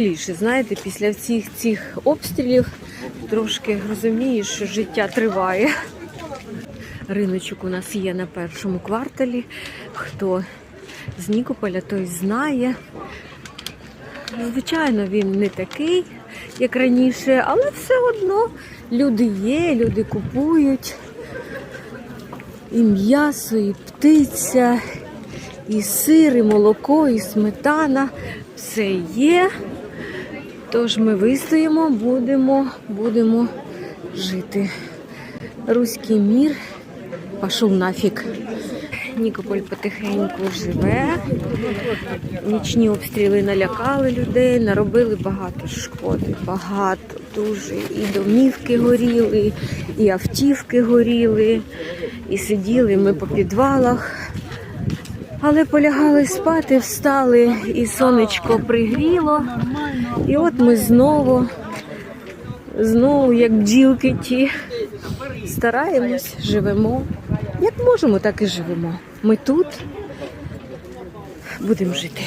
Ліше, знаєте, після всіх цих обстрілів трошки розумієш, що життя триває. Риночок у нас є на першому кварталі. Хто з Нікополя, той знає. Звичайно, він не такий, як раніше, але все одно люди є, люди купують. І м'ясо, і птиця, і сир, і молоко, і сметана. Все є. Тож ми вистоїмо, будемо, будемо жити. Руський мір пішов нафіг. Нікополь потихеньку живе. Нічні обстріли налякали людей, наробили багато шкоди. Багато, дуже. І домівки горіли, і автівки горіли, і сиділи ми по підвалах. Але полягали спати, встали, і сонечко пригріло. І от ми знову, знову, як бджілки ті, стараємось, живемо. Як можемо, так і живемо. Ми тут будемо жити.